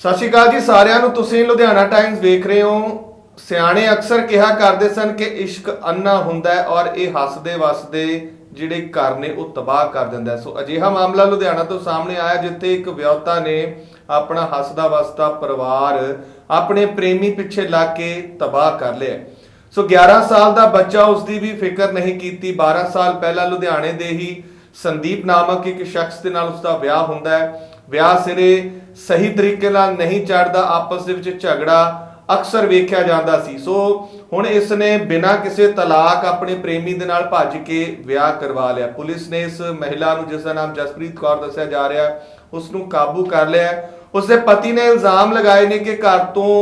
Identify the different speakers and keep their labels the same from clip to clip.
Speaker 1: ਸਤਿ ਸ਼੍ਰੀ ਅਕਾਲ ਜੀ ਸਾਰਿਆਂ ਨੂੰ। ਤੁਸੀਂ ਲੁਧਿਆਣਾ ਟਾਈਮਜ਼ ਵੇਖ ਰਹੇ ਹੋ। ਸਿਆਣੇ ਅਕਸਰ ਕਿਹਾ ਕਰਦੇ ਸਨ ਕਿ ਇਸ਼ਕ ਅੰਨਾ ਹੁੰਦਾ ਹੈ ਔਰ ਇਹ ਹੱਸਦੇ ਵਸਦੇ ਜਿਹੜੇ ਘਰ ਨੇ ਉਹ ਤਬਾਹ ਕਰ ਦਿੰਦਾ ਹੈ। ਸੋ ਅਜਿਹਾ ਮਾਮਲਾ ਲੁਧਿਆਣਾ ਤੋਂ ਸਾਹਮਣੇ ਆਇਆ ਜਿੱਥੇ ਇੱਕ ਵਿਆਹੁਤਾ ਨੇ ਆਪਣਾ ਹੱਸਦਾ ਵਸਦਾ ਪਰਿਵਾਰ ਆਪਣੇ ਪ੍ਰੇਮੀ ਪਿੱਛੇ ਲੱਗ ਕੇ ਤਬਾਹ ਕਰ ਲਿਆ ਸੋ 11 ਸਾਲ ਦਾ ਬੱਚਾ ਉਸ ਦੀ ਵੀ ਫਿਕਰ ਨਹੀਂ ਕੀਤੀ। 12 ਸਾਲ ਪਹਿਲਾਂ ਲੁਧਿਆਣੇ ਦੇ ਹੀ ਸੰਦੀਪ ਨਾਮਕ ਇੱਕ ਸ਼ਖਸ ਦੇ ਨਾਲ ਉਸ ਦਾ ਵਿਆਹ ਹੁੰਦਾ ਹੈ। ਵਿਆਹ ਸਿਰੇ ਸਹੀ ਤਰੀਕੇ ਨਾਲ ਨਹੀਂ ਚੜਦਾ ਆਪਸ ਦੇ ਵਿੱਚ ਝਗੜਾ ਅਕਸਰ ਵੇਖਿਆ ਜਾਂਦਾ ਸੀ। ਸੋ ਹੁਣ ਇਸ ਨੇ ਬਿਨਾਂ ਕਿਸੇ ਤਲਾਕ ਆਪਣੇ ਪ੍ਰੇਮੀ ਦੇ ਨਾਲ ਭੱਜ ਕੇ ਵਿਆਹ ਕਰਵਾ ਲਿਆ। ਪੁਲਿਸ ਨੇ ਇਸ ਮਹਿਲਾ ਨੂੰ ਜਿਸ ਦਾ ਨਾਮ ਜਸਪ੍ਰੀਤ ਕੌਰ ਦੱਸਿਆ ਜਾ ਰਿਹਾ ਹੈ, ਉਸ ਨੂੰ ਕਾਬੂ ਕਰ ਲਿਆ। ਹੈ। ਉਸ ਦੇ ਪਤੀ ਨੇ ਇਲਜ਼ਾਮ ਲਗਾਏ ਨੇ ਕਿ ਘਰ ਤੋਂ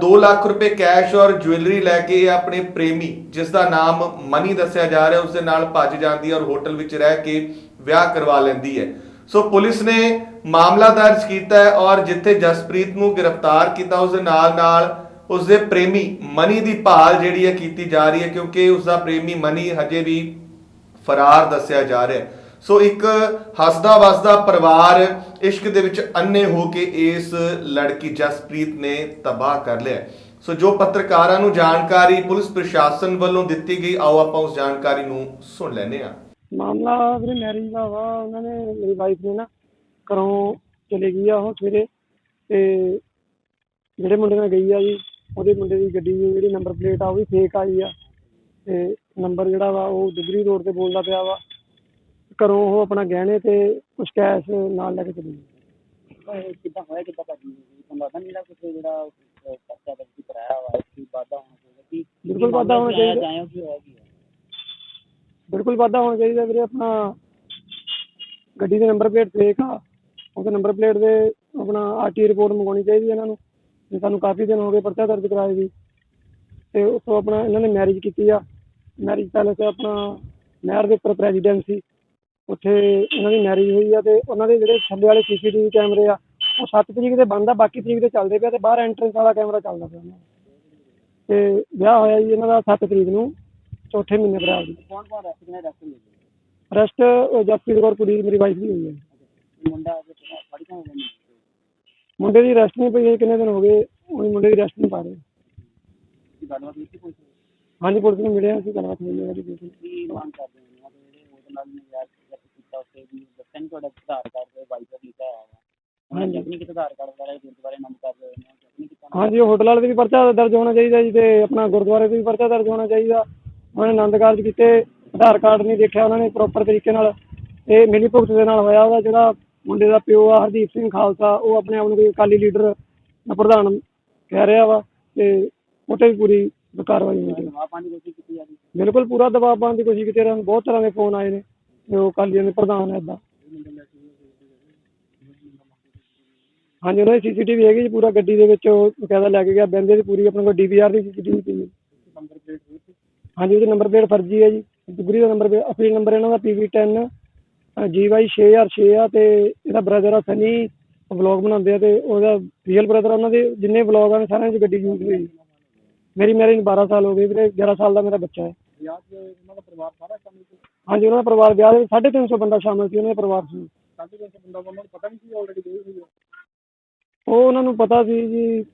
Speaker 1: 2 ਲੱਖ ਰੁਪਏ ਕੈਸ਼ ਔਰ ਜੁਐਲਰੀ ਲੈ ਕੇ ਆਪਣੇ ਪ੍ਰੇਮੀ ਜਿਸ ਦਾ ਨਾਮ ਮਨੀ ਦੱਸਿਆ ਜਾ ਰਿਹਾ ਉਸ ਦੇ ਨਾਲ ਭੱਜ ਜਾਂਦੀ ਹੈ ਔਰ ਹੋਟਲ ਵਿੱਚ ਰਹਿ ਕੇ ਵਿਆਹ ਕਰਵਾ ਲੈਂਦੀ ਹੈ। ਸੋ ਪੁਲਿਸ ਨੇ ਮਾਮਲਾ ਦਰਜ ਕੀਤਾ ਹੈ ਔਰ ਜਿੱਥੇ ਜਸਪ੍ਰੀਤ ਨੂੰ ਗ੍ਰਿਫਤਾਰ ਕੀਤਾ, ਉਸ ਦੇ ਨਾਲ ਨਾਲ ਉਸ ਦੇ ਪ੍ਰੇਮੀ ਮਨੀ ਦੀ ਭਾਲ ਜਿਹੜੀ ਹੈ ਕੀਤੀ ਜਾ ਰਹੀ ਹੈ, ਕਿਉਂਕਿ ਉਸ ਦਾ ਪ੍ਰੇਮੀ ਮਨੀ ਹਜੇ ਵੀ ਫਰਾਰ ਦੱਸਿਆ ਜਾ ਰਿਹਾ ਹੈ। ਸੋ ਇੱਕ ਹੱਸਦਾ ਵਸਦਾ ਪਰਿਵਾਰ ਇਸ਼ਕ ਦੇ ਵਿੱਚ ਅੰਨੇ ਹੋ ਕੇ ਇਸ ਲੜਕੀ ਜਸਪ੍ਰੀਤ ਨੇ ਤਬਾਹ ਕਰ ਲਿਆ ਸੋ ਜੋ ਪੱਤਰਕਾਰਾਂ ਨੂੰ ਜਾਣਕਾਰੀ ਪੁਲਿਸ ਪ੍ਰਸ਼ਾਸਨ ਵੱਲੋਂ ਦਿੱਤੀ ਗਈ, ਆਓ ਆਪਾਂ ਉਸ ਜਾਣਕਾਰੀ ਨੂੰ ਸੁਣ ਲੈਂਦੇ ਹਾਂ।
Speaker 2: ਮਾਮਲਾ ਵੀਰੇ ਮੈਰਿਜ ਦਾ ਵਾ ਉਹਨਾਂ ਨੇ ਮੇਰੀ ਵਾਈਫ ਨੇ ਨਾ ਘਰੋਂ ਚਲੇ ਗਈ ਆ ਉਹ ਸਵੇਰੇ ਤੇ ਜਿਹੜੇ ਮੁੰਡੇ ਨਾਲ ਗਈ ਆ ਜੀ ਉਹਦੇ ਮੁੰਡੇ ਦੀ ਗੱਡੀ ਦੀ ਜਿਹੜੀ ਨੰਬਰ ਪਲੇਟ ਆ ਉਹ ਵੀ ਫੇਕ ਆਈ ਆ ਤੇ ਨੰਬਰ ਜਿਹੜਾ ਵਾ ਉਹ ਦੁਗਰੀ ਰੋਡ ਤੇ ਬੋਲਦਾ ਪਿਆ ਵਾ ਘਰੋਂ ਉਹ ਆਪਣਾ ਗਹਿਣੇ ਤੇ ਕੁਝ ਕੈਸ਼ ਨਾਲ ਲੈ ਕੇ ਚਲੀ ਗਈ।
Speaker 3: ਕਿੱਦਾਂ ਹੋਇਆ ਕਿੱਦਾਂ ਭਾਜੀ? ਤੁਹਾਨੂੰ ਲੱਗਦਾ ਨਹੀਂ ਜਿਹੜਾ ਕੁਝ ਜਿਹੜਾ ਅਹ, ਖਰਚਾ ਦਾ ਤੁਸੀਂ ਕਰਾਇਆ ਵਾ ਕੀ ਵਾਧਾ ਹੋਣਾ ਚਾਹੀਦਾ ਕੀ
Speaker 2: ਬਿਲਕੁਲ ਵਾਧਾ ਹੋਣਾ ਚਾਹੀਦਾ।
Speaker 3: ਜਾਇਓ ਕੀ ਹੋਇਆ ਕੀ ਹੈ
Speaker 2: ਬਿਲਕੁਲ ਵਾਧਾ ਹੋਣਾ ਚਾਹੀਦਾ ਵੀਰੇ ਆਪਣਾ। ਗੱਡੀ ਦੇ ਨੰਬਰ ਪਲੇਟ ਫੇਕ ਆ। ਉਹਦੇ ਨੰਬਰ ਪਲੇਟ ਦੇ ਆਪਣਾ ਆਰਟੀ ਰਿਪੋਰਟ ਮੰਗਵਾਉਣੀ ਚਾਹੀਦੀ ਇਹਨਾਂ ਨੂੰ। ਜੇ ਸਾਨੂੰ ਕਾਫੀ ਦਿਨ ਹੋ ਗਏ ਪਰਚਾ ਦਰਜ ਕਰਾਏ ਵੀ ਤੇ ਉੱਥੋਂ ਆਪਣਾ ਇਹਨਾਂ ਨੇ ਮੈਰਿਜ ਕੀਤੀ ਆ। ਮੈਰਿਜ ਪੈਲੇਸ ਆਪਣਾ ਨਹਿਰ ਦੇ ਉੱਪਰ ਪ੍ਰੈਜ਼ੀਡੈਂਟ ਸੀ ਉੱਥੇ ਇਹਨਾਂ ਦੀ ਮੈਰਿਜ ਹੋਈ ਆ ਤੇ ਉਹਨਾਂ ਦੇ ਜਿਹੜੇ ਥੱਲੇ ਵਾਲੇ ਸੀਸੀਟੀਵੀ ਕੈਮਰੇ ਆ, ਉਹ 7 ਤਰੀਕ ਦੇ ਬੰਦ ਆ, ਬਾਕੀ ਤਰੀਕ ਦੇ ਚੱਲਦੇ ਪਿਆ ਤੇ ਬਾਹਰ ਐਂਟਰੈਂਸ ਵਾਲਾ ਕੈਮਰਾ ਚੱਲਦਾ ਪਿਆ ਉਹਨਾਂ ਦਾ। ਤੇ ਵਿਆਹ ਹੋਇਆ ਜੀ ਇਹਨਾਂ ਦਾ 7 ਤਰੀਕ ਨੂੰ। ਚੌਥੇ ਮਹੀਨੇ ਅਪ੍ਰੈਲ ਦੀ।
Speaker 3: ਕੌਣ ਕੌਣ ਰੈਸਟ ਨੇ ਰੈਸਟ ਮਿਲੇ
Speaker 2: ਰੈਸਟ ਜਸਪ੍ਰੀਤ ਕੌਰ ਕੁੜੀ ਮੇਰੀ ਵਾਈਫ ਦੀ ਹੋਈ ਹੈ।
Speaker 3: ਮੁੰਡਾ ਫੜੀ ਤਾਂ ਹੋ ਗਿਆ
Speaker 2: ਮੁੰਡੇ ਦੀ ਰੈਸਟ ਨਹੀਂ ਪਈ ਹੈ ਕਿੰਨੇ ਦਿਨ ਹੋ ਗਏ ਉਹ ਮੁੰਡੇ ਦੀ ਰੈਸਟ ਨਹੀਂ ਪਾ ਰਹੇ।
Speaker 3: ਕੀ ਗੱਲਬਾਤ ਕੀਤੀ ਪੁਲਿਸ ਨੇ?
Speaker 2: ਹਾਂਜੀ ਪੁਲਿਸ ਨੂੰ ਮਿਲਿਆ ਸੀ ਗੱਲਬਾਤ ਹੋਈ ਹੈ ਉਹਦੀ ਬਿਲਕੁਲ
Speaker 3: ਕੀ ਮੰਗ ਕਰਦੇ ਹੋ? ਉਹਨਾਂ ਦੇ ਜਿਹੜੇ ਉਹਦੇ ਨਾਲ ਯਾਰ ਜਦ ਕੀਤਾ ਉੱਤੇ ਵੀ ਦੱਸਿਆ ਨੀ ਤੁਹਾਡਾ ਆਧਾਰ ਕਾਰਡ ਤੇ ਵਾਈਪਰ ਲਿਖਿਆ ਹੋਇਆ ਵਾ? ਉਹਨਾਂ ਨੇ ਨਹੀਂ ਕੀਤਾ ਆਧਾਰ ਕਾਰਡ ਵਗੈਰਾ ਗੁਰਦੁਆਰੇ ਨਾਮ ਕਰ ਰਹੇ ਨੇ ਨਹੀਂ ਕੀਤਾ
Speaker 2: ਹਾਂਜੀ ਹੋਟਲ ਵਾਲੇ ਦੇ ਵੀ ਪਰਚਾ ਦਰਜ ਹੋਣਾ ਚਾਹੀਦਾ ਜੀ ਤੇ ਆਪਣਾ ਗੁਰਦੁਆਰੇ ਤੇ ਵੀ ਪਰਚਾ ਦਰਜ ਹੋਣਾ ਚਾਹੀਦਾ। ਉਹਨਾਂ ਨੇ ਆਨੰਦ ਕਾਰਜ ਕੀਤੇ ਆਧਾਰ ਕਾਰਡ ਨਹੀਂ ਦੇਖਿਆ ਉਹਨਾਂ ਨੇ ਪ੍ਰੋਪਰ ਤਰੀਕੇ ਨਾਲ। ਇਹ ਮਿਲੀ ਭੁਗਤ ਦੇ ਨਾਲ ਹੋਇਆ ਉਹਦਾ ਜਿਹੜਾ ਮੁੰਡੇ ਦਾ ਪਿਓ ਆ ਹਰਦੀਪ ਸਿੰਘ ਖਾਲਸਾ ਉਹ ਆਪਣੇ ਆਪ ਨੂੰ ਕੋਈ ਅਕਾਲੀ ਲੀਡਰ ਦਾ ਪ੍ਰਧਾਨ ਕਹਿ ਰਿਹਾ ਵਾ ਤੇ ਉਹ 'ਤੇ ਵੀ ਪੂਰੀ ਕਾਰਵਾਈ
Speaker 3: ਕੀਤੀ ਜਾਂਦੀ
Speaker 2: ਬਿਲਕੁਲ ਪੂਰਾ ਦਬਾਅ ਪਾਉਣ ਦੀ ਕੋਸ਼ਿਸ਼ ਕੀਤੀ ਨੂੰ ਬਹੁਤ ਤਰ੍ਹਾਂ ਦੇ ਫੋਨ ਆਏ ਨੇ ਕਿ ਉਹ ਅਕਾਲੀਆਂ ਦੇ ਪ੍ਰਧਾਨ ਹੈ ਇਦਾਂ ਹਾਂਜੀ ਉਹਨਾਂ ਦੀ ਸੀਸੀਟੀਵੀ ਹੈਗੀ ਜੀ ਪੂਰਾ ਗੱਡੀ ਦੇ ਵਿੱਚ ਉਹ ਬਕਾਇਦਾ ਲੈ ਕੇ ਗਿਆ ਬੰਦੇ ਦੀ ਪੂਰੀ ਆਪਣੇ ਕੋਲ ਡੀਵੀਆਰ ਦੀ ਸੀਸੀਟੀਵੀ ਪਈ ਹੈ
Speaker 3: ਨੰਬਰ ਪਲੇਟ ਹੋਈ ਸੀ
Speaker 2: ਹਾਂਜੀ ਉਹਦੇ ਨੰਬਰ ਪਲੇਟ ਫਰਜ਼ੀ ਹੈ ਜੀ। ਦੁਗਰੀ ਦਾ ਨੰਬਰ ਅਸਲੀ ਨੰਬਰ ਇਹਨਾਂ ਦਾ PV10 GY 6006 ਆ ਤੇ ਇਹਦਾ ਬ੍ਰਦਰ ਆ ਸਨੀ ਵਲੌਗ ਬਣਾਉਂਦੇ ਆ ਤੇ ਉਹਦਾ ਰੀਅਲ ਬ੍ਰਦਰ ਉਹਨਾਂ ਦੇ ਜਿੰਨੇ ਵਲੌਗ ਆ ਸਾਰਿਆਂ 'ਚ ਗੱਡੀ ਯੂਜ਼ ਹੋਈ। ਮੇਰੀ ਮੈਰਿਜ 12 ਸਾਲ ਹੋ ਗਏ ਵੀਰੇ 11 ਸਾਲ ਦਾ ਮੇਰਾ ਬੱਚਾ ਹੈ। ਹਾਂਜੀ ਉਹਨਾਂ ਦਾ ਪਰਿਵਾਰ ਵਿਆਹ ਦੇ ਵਿੱਚ 350 ਬੰਦਾ ਸ਼ਾਮਲ ਸੀ ਉਹਨਾਂ ਦੇ ਪਰਿਵਾਰ 'ਚ।
Speaker 3: ਬੰਦਾ ਉਹਨਾਂ ਨੂੰ ਪਤਾ ਨਹੀਂ ਸੀ ਆਲਰੇਡੀ
Speaker 2: ਉਹ। ਉਹਨਾਂ ਨੂੰ ਪਤਾ ਸੀ ਜੀ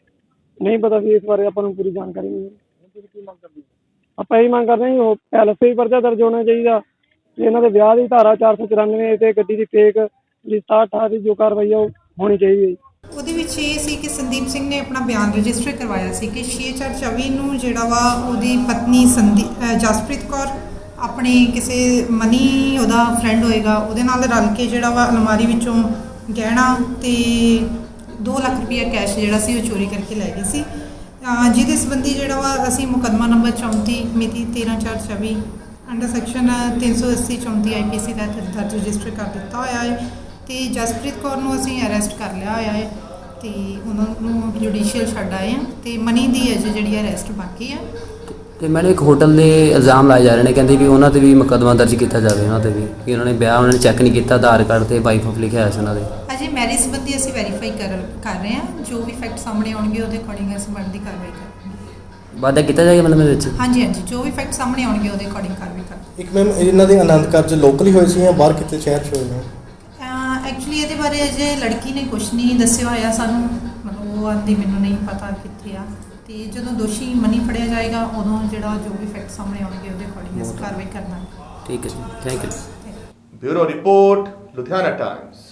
Speaker 2: ਨਹੀਂ ਪਤਾ ਸੀ ਇਸ ਬਾਰੇ ਆਪਾਂ ਨੂੰ ਪੂਰੀ ਜਾਣਕਾਰੀ ਨਹੀਂ। ਹੈ। ਆਪਾਂ ਇਹ ਮੰਗ ਕਰਦੇ ਹਾਂ ਜੀ, ਉਹ ਪੈਲਸ ਤੇ ਵੀ ਪਰਚਾ ਦਰਜ ਹੋਣਾ ਚਾਹੀਦਾ। ਤੇ ਇਹਨਾਂ ਦੇ ਵਿਆਹ ਦੀ ਧਾਰਾ 494 ਤੇ ਗੱਡੀ ਦੀ ਫੇਕ ਜਿਹੜੀ 67 ਦੀ ਜੋ ਕਾਰਵਾਈ ਆ, ਉਹ ਹੋਣੀ ਚਾਹੀਦੀ ਹੈ ਜੀ।
Speaker 4: ਉਹਦੇ ਵਿੱਚ ਇਹ ਸੀ ਕਿ ਸੰਦੀਪ ਸਿੰਘ ਨੇ ਆਪਣਾ ਬਿਆਨ ਰਜਿਸਟਰ ਕਰਵਾਇਆ ਸੀ ਕਿ 6424 ਨੂੰ ਜਿਹੜਾ ਵਾ ਉਹਦੀ ਪਤਨੀ ਸੰਦੀ, ਅਹ ਜਸਪ੍ਰੀਤ ਕੌਰ ਆਪਣੇ ਕਿਸੇ ਮਨੀ ਉਹਦਾ ਫਰੈਂਡ ਹੋਏਗਾ, ਉਹਦੇ ਨਾਲ ਰਲ ਕੇ ਜਿਹੜਾ ਵਾ ਅਲਮਾਰੀ ਵਿੱਚੋਂ ਗਹਿਣਾ ਤੇ 2 ਲੱਖ ਰੁਪਇਆ ਕੈਸ਼ ਜਿਹੜਾ ਸੀ ਉਹ ਚੋਰੀ ਕਰਕੇ ਲੈ ਗਈ ਸੀ। ਜਿਹਦੇ ਸੰਬੰਧੀ ਜਿਹੜਾ ਵਾ ਅਸੀਂ ਮੁਕੱਦਮਾ ਨੰਬਰ 34 ਮਿਤੀ 13424 ਅੰਡਰ ਸੈਕਸ਼ਨ 380 34 ਆਈਪੀਸੀ ਦਾ ਦਰਜ ਰਜਿਸਟਰ ਕਰ ਦਿੱਤਾ ਹੋਇਆ ਹੈ ਤੇ ਜਸਪ੍ਰੀਤ ਕੌਰ ਨੂੰ ਅਸੀਂ ਅਰੈਸਟ ਕਰ ਲਿਆ ਹੋਇਆ ਹੈ ਤੇ ਉਹਨਾਂ ਨੂੰ ਜੁਡੀਸ਼ੀਅਲ ਛੱਡ ਆਏ ਆ ਤੇ ਮਨੀ ਦੀ ਅਜੇ ਜਿਹੜੀ ਅਰੈਸਟ ਬਾਕੀ ਆ
Speaker 5: ਤੇ ਮੈਨੂੰ ਇੱਕ ਹੋਟਲ ਦੇ ਇਲਜ਼ਾਮ ਲਾਏ ਜਾ ਰਹੇ ਨੇ, ਕਹਿੰਦੇ ਵੀ ਉਹਨਾਂ ਤੇ ਵੀ ਮੁਕੱਦਮਾ ਦਰਜ ਕੀਤਾ ਜਾਵੇ, ਉਹਨਾਂ ਤੇ ਵੀ, ਕਿ ਉਹਨਾਂ ਨੇ ਵਿਆਹ, ਉਹਨਾਂ ਨੇ ਚੈੱਕ ਨਹੀਂ ਕੀਤਾ, ਆਧਾਰ ਕਾਰਡ ਤੇ ਵਾਈਫ ਆਫ ਲਿਖਿਆ ਹੋਇਆ ਸੀ ਉਹਨਾਂ ਦੇ।
Speaker 4: ਅਜੇ ਮੈਰਿਜ ਸੰਬੰਧੀ ਅਸੀਂ ਵੈਰੀਫਾਈ ਕਰ ਕਰ ਰਹੇ ਹਾਂ। ਜੋ ਵੀ ਫੈਕਟ ਸਾਹਮਣੇ ਆਉਣਗੇ ਉਹਦੇ ਅਕੋਰਡਿੰਗ ਅਸੀਂ ਬਣਦੀ ਕਾਰਵਾਈ ਕਰਾਂਗੇ
Speaker 5: ਵਾਅਦਾ ਕੀਤਾ ਜਾਏਗਾ ਮਤਲਬ ਇਹਦੇ ਵਿੱਚ?
Speaker 4: ਹਾਂਜੀ ਹਾਂਜੀ। ਜੋ ਵੀ ਫੈਕਟ ਸਾਹਮਣੇ ਆਉਣਗੇ ਉਹਦੇ ਅਕੋਰਡਿੰਗ ਕਾਰਵਾਈ ਕਰਾਂਗੇ
Speaker 6: ਇੱਕ ਮੈਮ ਇਹਨਾਂ ਦੇ ਆਨੰਦ ਕਾਰਜ ਲੋਕਲ ਹੀ ਹੋਏ ਸੀ ਜਾਂ ਬਾਹਰ ਕਿਤੇ ਸ਼ਹਿਰ ਚ ਹੋਏ ਨੇ?
Speaker 4: ਐਕਚੁਅਲੀ ਇਹਦੇ ਬਾਰੇ ਅਜੇ ਲੜਕੀ ਨੇ ਕੁਝ ਨਹੀਂ ਦੱਸਿਆ ਹੋਇਆ ਸਾਨੂੰ। ਉਹ ਆਂਦੀ ਮੈਨੂੰ ਨਹੀਂ ਪਤਾ ਕਿੱਥੇ ਆ। ਤੇ ਜਦੋਂ ਦੋਸ਼ੀ ਮਨੀ ਫੜਿਆ ਜਾਏਗਾ ਉਦੋਂ ਜਿਹੜਾ ਜੋ ਵੀ ਫੈਕਟ ਸਾਹਮਣੇ ਆਉਣਗੇ ਉਹਦੇ ਅਕੋਰਡਿੰਗ ਅਸੀਂ ਕਾਰਵਾਈ ਕਰਨਾ।
Speaker 5: ਠੀਕ ਹੈ ਜੀ। Thank you
Speaker 1: bureau report Ludhiana Times